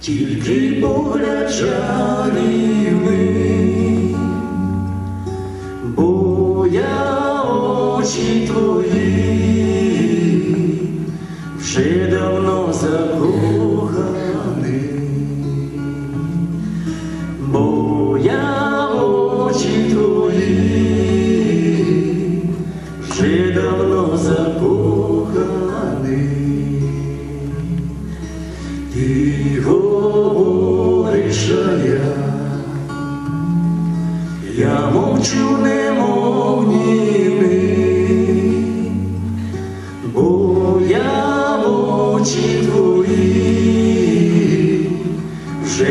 Тільки погляд жалівний, бо я очі твої закоханий, бо очі твої вже давно закоханий. Ти я, я мовчу, немов німий,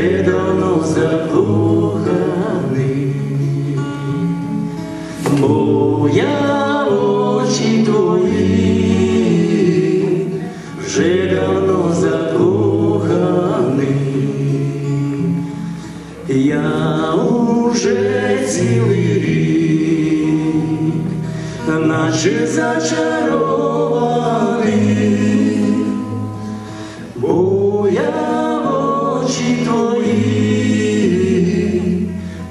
вже давно закоханий. Бо я очі твої. Вже давно закоханий, я уже цілий рік, наче зачарований, бо я очі твої.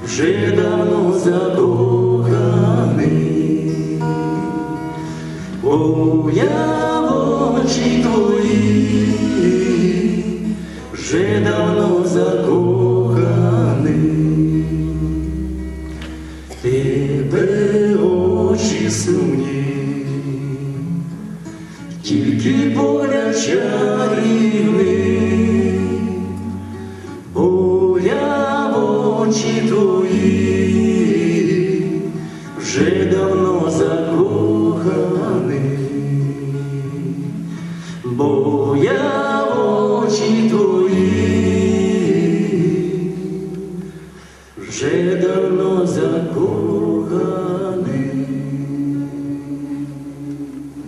Вже давно закоханий, бо я в очі твої. Вже давно закоханий, тебе очі сумні, тільки поля вже давно закоханий, бо я очі твої